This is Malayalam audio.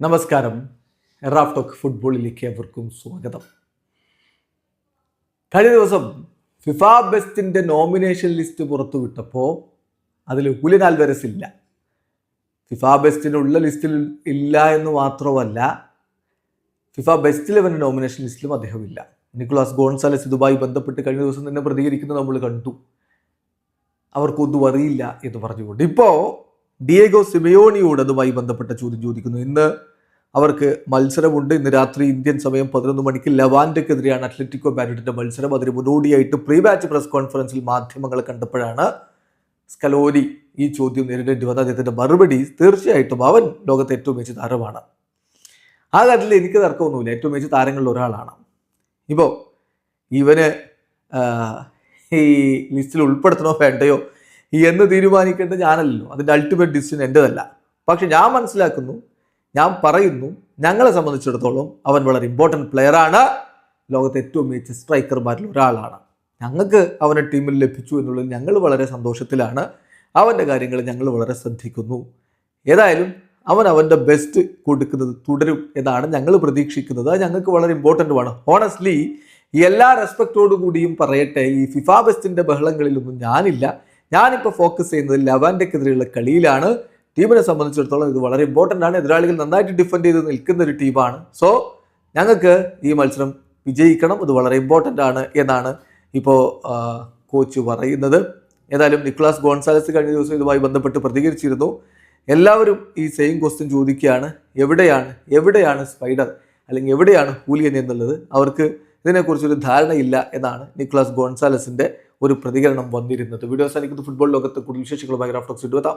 നമസ്കാരം. റാഫ് ടോക്ക് ഫുട്ബോളിലേക്ക് എവർക്കും സ്വാഗതം. കഴിഞ്ഞ ദിവസം ഫിഫ ബെസ്റ്റിന്റെ നോമിനേഷൻ ലിസ്റ്റ് പുറത്തുവിട്ടപ്പോൾ അതിൽ ഹുലിൻ ആൽവരസ് ഇല്ല. ഫിഫ ബെസ്റ്റിനുള്ള ലിസ്റ്റിൽ ഇല്ല എന്ന് മാത്രമല്ല ഫിഫ ബെസ്റ്റ് ഇലവന്റെ നോമിനേഷൻ ലിസ്റ്റിലും അദ്ദേഹം ഇല്ല. നിക്കുളാസ് ഗോൺസാലസ് ഇതുമായി ബന്ധപ്പെട്ട് കഴിഞ്ഞ ദിവസം തന്നെ പ്രതികരിക്കുന്നത് നമ്മൾ കണ്ടു. അവർക്കൊന്നും അറിയില്ല എന്ന് പറഞ്ഞുകൊണ്ട്. ഇപ്പോൾ ഡിയേഗോ സിമയോണിയോട് അതുമായി ബന്ധപ്പെട്ട ചോദ്യം ചോദിക്കുന്നു. ഇന്ന് അവർക്ക് മത്സരമുണ്ട്. ഇന്ന് രാത്രി ഇന്ത്യൻ സമയം പതിനൊന്ന് മണിക്ക് ലവാൻഡക്കെതിരെയാണ് അത്ലറ്റിക്കോ മാഡ്രിഡിന്റെ മത്സരം. അതിന് മുന്നോടിയായിട്ട് പ്രീ മാച്ച് പ്രസ് കോൺഫറൻസിൽ മാധ്യമങ്ങളെ കണ്ടപ്പോഴാണ് സ്കലോനി ഈ ചോദ്യം നേരിടേണ്ടി വന്ന അദ്ദേഹത്തിന്റെ മറുപടി തീർച്ചയായിട്ടും അവൻ ലോകത്തെ ഏറ്റവും മികച്ച താരമാണ്. ആ കാര്യത്തിൽ എനിക്ക് തർക്കമൊന്നുമില്ല. ഏറ്റവും മികച്ച താരങ്ങളിൽ ഒരാളാണ്. ഇപ്പോൾ ഇവന് ഈ ലിസ്റ്റിൽ ഉൾപ്പെടുത്തണോ വേണ്ടയോ? എന്ന് തീരുമാനിക്കേണ്ടത് ഞാനല്ലല്ലോ. അതിന്റെ അൾട്ടിമേറ്റ് ഡിസിഷൻ എന്റെതല്ല പക്ഷെ ഞാൻ മനസ്സിലാക്കുന്നു ഞാൻ പറയുന്നു ഞങ്ങളെ സംബന്ധിച്ചിടത്തോളം അവൻ വളരെ ഇമ്പോർട്ടന്റ് പ്ലെയറാണ് ലോകത്തെ ഏറ്റവും മികച്ച സ്ട്രൈക്കർമാരിൽ ഒരാളാണ്. ഞങ്ങൾക്ക് അവനെ ടീമിൽ ലഭിച്ചു എന്നുള്ളത് ഞങ്ങൾ വളരെ സന്തോഷത്തിലാണ്. അവന്റെ കാര്യങ്ങൾ ഞങ്ങൾ വളരെ ശ്രദ്ധിക്കുന്നു. ഏതായാലും അവൻ അവന്റെ ബെസ്റ്റ് കൊടുക്കുന്നത് തുടരും എന്നാണ് ഞങ്ങൾ പ്രതീക്ഷിക്കുന്നത്. അത് ഞങ്ങൾക്ക് വളരെ ഇമ്പോർട്ടന്റുമാണ് ഹോണസ്റ്റ്ലി എല്ലാ റെസ്പെക്റ്റോടു കൂടിയും പറയട്ടെ ഈ ഫിഫ ബെസ്റ്റിന്റെ ബഹളങ്ങളിലൊന്നും ഞാനില്ല. ഞാനിപ്പോൾ ഫോക്കസ് ചെയ്യുന്നത് ലവാൻഡയ്ക്കെതിരെയുള്ള കളിയിലാണ്. ടീമിനെ സംബന്ധിച്ചിടത്തോളം ഇത് വളരെ ഇമ്പോർട്ടന്റ് ആണ്. എതിരാളികൾ നന്നായിട്ട് ഡിഫെൻഡ് ചെയ്ത് നിൽക്കുന്ന ഒരു ടീമാണ് സോ ഞങ്ങൾക്ക് ഈ മത്സരം വിജയിക്കണം. ഇത് വളരെ ഇമ്പോർട്ടന്റ് ആണ് എന്നാണ് ഇപ്പോൾ കോച്ച് പറയുന്നത്. ഏതായാലും നിക്ലാസ് ഗോൺസാലസ് കഴിഞ്ഞ ദിവസം ഇതുമായി ബന്ധപ്പെട്ട് പ്രതികരിച്ചിരുന്നു. എല്ലാവരും ഈ സെയിം ക്വസ്റ്റ്യൻ ചോദിക്കുകയാണ്. എവിടെയാണ് എവിടെയാണ് സ്പൈഡർ അല്ലെങ്കിൽ എവിടെയാണ് ഹൂലിയൻ എന്നുള്ളത്? അവർക്ക് ഇതിനെക്കുറിച്ചൊരു ധാരണയില്ല എന്നാണ് നിക്ലാസ് ഗോൺസാലസിന്റെ ഒരു പ്രതികരണം വന്നിരുന്നത്. വീഡിയോ അവസാനിക്കുന്നത് ഫുട്ബോൾ ലോകത്ത് കൂടുതൽ വിശേഷങ്ങളുമായി ഗ്രാഫ്റ്റോക്സ് ഇടുവെത്താം